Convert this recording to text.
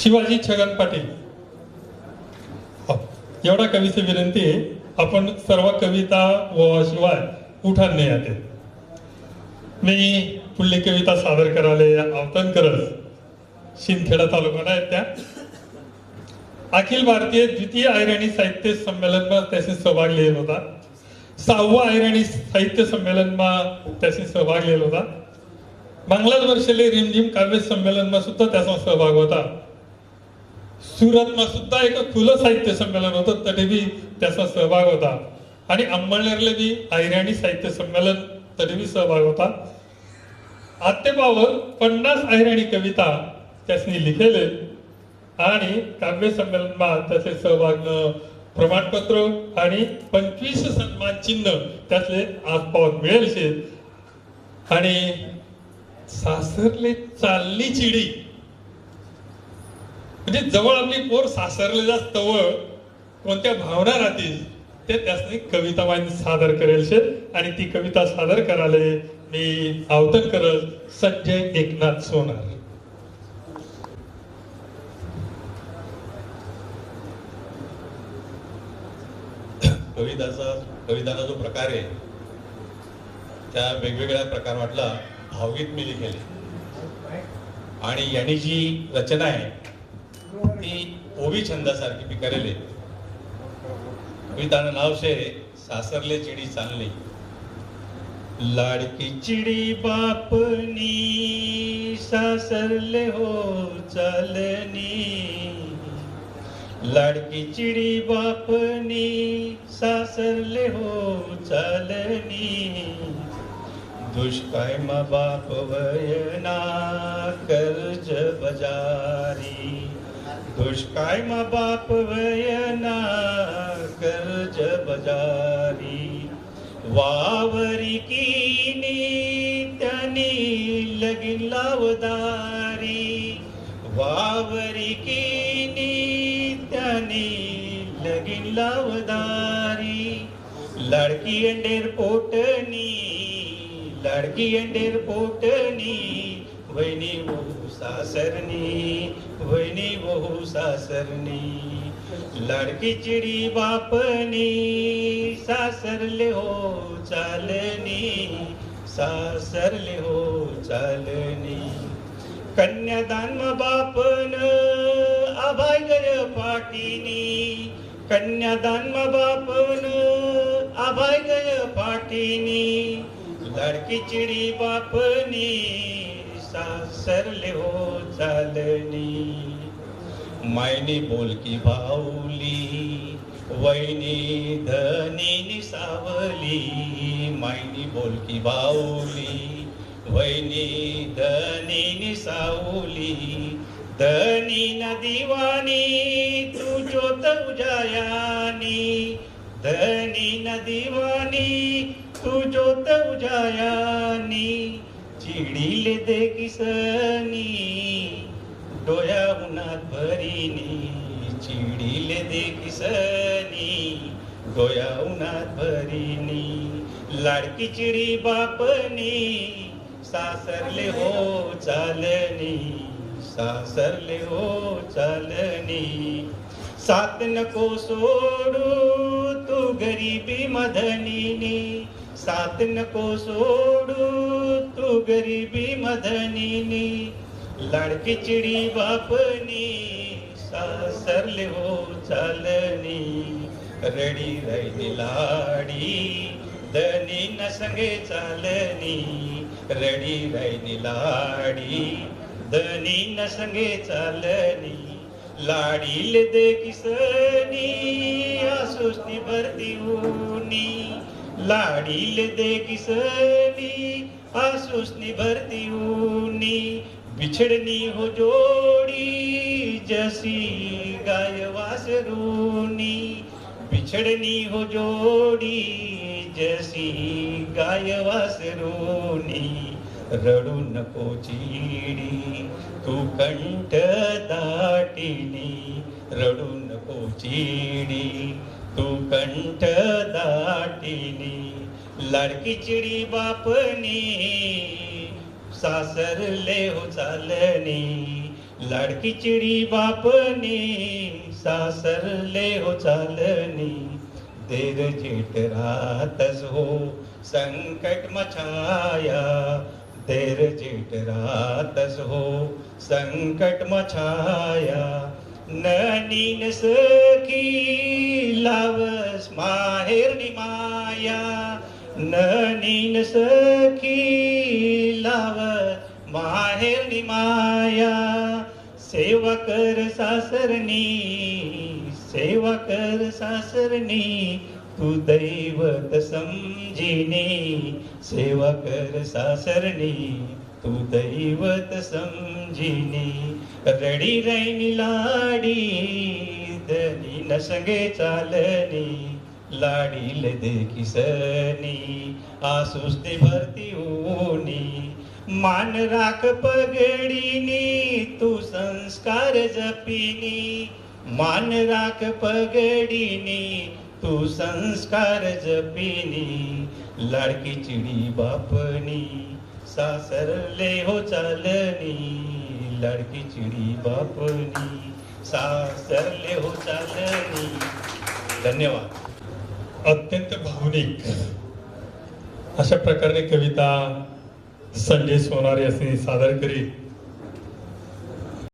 शिवाजी छगन पाटील. एवढा कवीची विनंती आपण सर्व कविता व शिवाय उठान नाही आले मी पुढली कविता सादर करायला आवतन करत शिंदखेडा तालुक्याला आहेत त्या. अखिल भारतीय द्वितीय आयराणी साहित्य संमेलनमा त्याशी सहभाग लिहिला होता. सहावा आयराणी साहित्य संमेलनमा त्याशी सहभाग लिहिला होता. बांगलाच वर्षले रिमझिम काव्य संमेलनमा सुद्धा त्याचा सहभाग होता. सुरतमा सुद्धा एक खुलं साहित्य संमेलन होतं तरी बी त्याचा सहभाग होता. आणि अंमळनेरले बी अहिराणी साहित्य संमेलन तरी बी सहभाग होता. आत्यपावर पन्नास अहिराणी कविता त्यासनी लिखेले आणि काव्य संमेलनमा त्याचे सहभाग प्रमाणपत्र आणि पंचवीस सन्मान चिन्ह त्यातले आजपावत मिळेल आणि सासरले चालली चिडी म्हणजे जवळ आपली पोर सासरले जात तवळ कोणत्या भावना राहतील ते त्यासनी कविता माझी सादर करेल शे. आणि ती कविता सादर करायला मी आवतन करत संजय एकनाथ सोनार. कविताचा कविताचा जो प्रकार आहे त्या वेगवेगळ्या प्रकार वाटला भावगीत मी लिखेले आणि यांनी जी रचना आहे ती ओवी छंदासारखी मी करेले कवितानं शे सासरले चिडी चालले. लाडकी चिडी बापनी सासरले हो चालनी. लाडकी चिडी बापनी सासरले हो चालनी. दुष्काळ मा बाप वयना कर्ज बजारी. दुष्काय मा बाप वयना कर्ज बजारी वावरी कीनी त्यानी लगीन लावदारी वावरी कीनी त्यानी लगीन लावदारी लड़की अंडेर पोटनी लड़की अंडेर पोटनी वहिनी बहु सासरनी वहिनी बहु सासरनी. लाडकी चिडी बापनी सासरले हो चालनी सासरले हो चालनी. कन्यादान बापन आभाय गर पाटीनी कन्यादान बापन आभाय गर पाटीनी लाडकी चिडी बापनी सासरले हो चालनी। मायनी बोलकी भाऊली वैनी धनी सावली मायनी बोलकी भाऊली वैनी धनी सावली धनी न दिवानी तू ज्योत उजायानी धनी न दिवानी तू ज्योत उजायानी चिडीले दे किसनी? डोया उन्हात भरीनी. चिडीले दे किसनी? डोया उन्हात भरीनी. लाडकी चिडी बापनी सासरले हो चालनी. सासरले हो चालनी. सात नको सोडू तू गरीबी मधनीनी. सात नको सोडू तू गरीबी मधनीनी लाडकी चिडी बापनी सासरले हो चालनी रडी रैनी लाडी दनी न संगे चालनी रडी रैनी लाडी दनी न संगे चालनी लाडील दे किसनी आसुस्ती भरती ऊनी लाडील दे किसनी भरती ऊनी बिछड़नी हो जोड़ी जसी गाय वासरूनी बिछड़नी हो जोड़ी जसी गाय वासरूनी रडू नको चीडी तू कंठ दाटीनी रडू नको चीडी तू कंठ दाटिनी लाडकी चिडी बापनी सासरले हो चालनी लाडकी चिडी बापनी सासरले हो चालनी देर जेठ रातच हो संकट मछाया देर जेठ रातच हो संकट मछाया. ननीन सखी लावस माहेरनी माया ननीन सखी लाव माहेरनी माया. सेवा कर सासरणी सेवा कर सासरणी तू दैवत समजिने सेवा कर सासरणी तू दैवत समजिने रडी रैनी लाडी दनी नसंगे चालनी लाडील देखिसनी आसूस आसुस्ती भरती ऊनी मान राख पगडीनी तू संस्कार जपिनी. मान राख पगडीनी तू संस्कार जपिनी. लाडकी चिडी बापनी सासरले हो चालनी. लाडकी चिडी बापनी. सासरले हो चालनी धन्यवाद. अत्यंत भावनिक. अशा प्रकारे कविता संजय सोनार यांनी सादर करीत